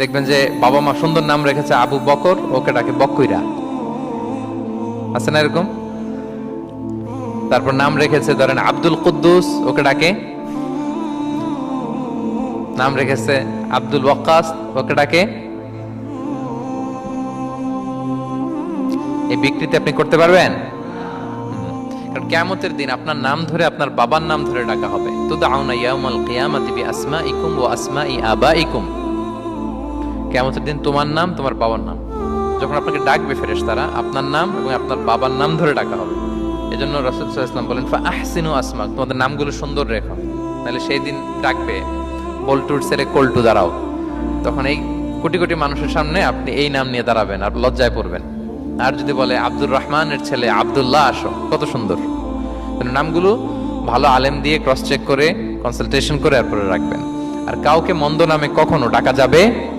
দেখবেন যে বাবা মা সুন্দর নাম রেখেছে আবু বকর, ওকে ডাকে বকইরা। আছে না এরকম? তারপর নাম রেখেছে ধরেন আব্দুল কুদ্দুস, ওকে ডাকে। নাম রেখেছে আব্দুল ওয়াক্কাস, ওকে ডাকে। এই বিক্রিতে আপনি করতে পারবেন? কারণ কেয়ামতের দিন আপনার নাম ধরে, আপনার বাবার নাম ধরে ডাকা হবে। তো দাউনা ইয়াউমাল কিয়ামাতি বি আসমাইকুম ওয়া আসমাই আবাইকুম কেয়ামতের দিন তোমার নাম, তোমার বাবার নাম। যখন আপনাকে ডাকবে ফেরেশতারা, আপনার নাম এবং আপনার বাবার নাম ধরে ডাকা হবে। এজন্য রাসূল আলাইহি বলেন ফা আহসিনু আসমাক, তোমাদের নামগুলো সুন্দর রেখো। তাহলে সেই দিন ডাকবে বল্টুর ছেলে কল্টু, দাঁড়াও। তখন এই কোটি কোটি মানুষের সামনে আপনি এই নাম নিয়ে দাঁড়াবেন আর লজ্জায় পড়বেন। আর যদি বলে, আব্দুর রহমানের ছেলে আব্দুল্লাহ, আসো, কত সুন্দর। নামগুলো ভালো আলেম দিয়ে ক্রস চেক করে কনসালটেশন করে, এরপরে রাখবেন। আর কাউকে মন্দ নামে কখনো ডাকা যাবে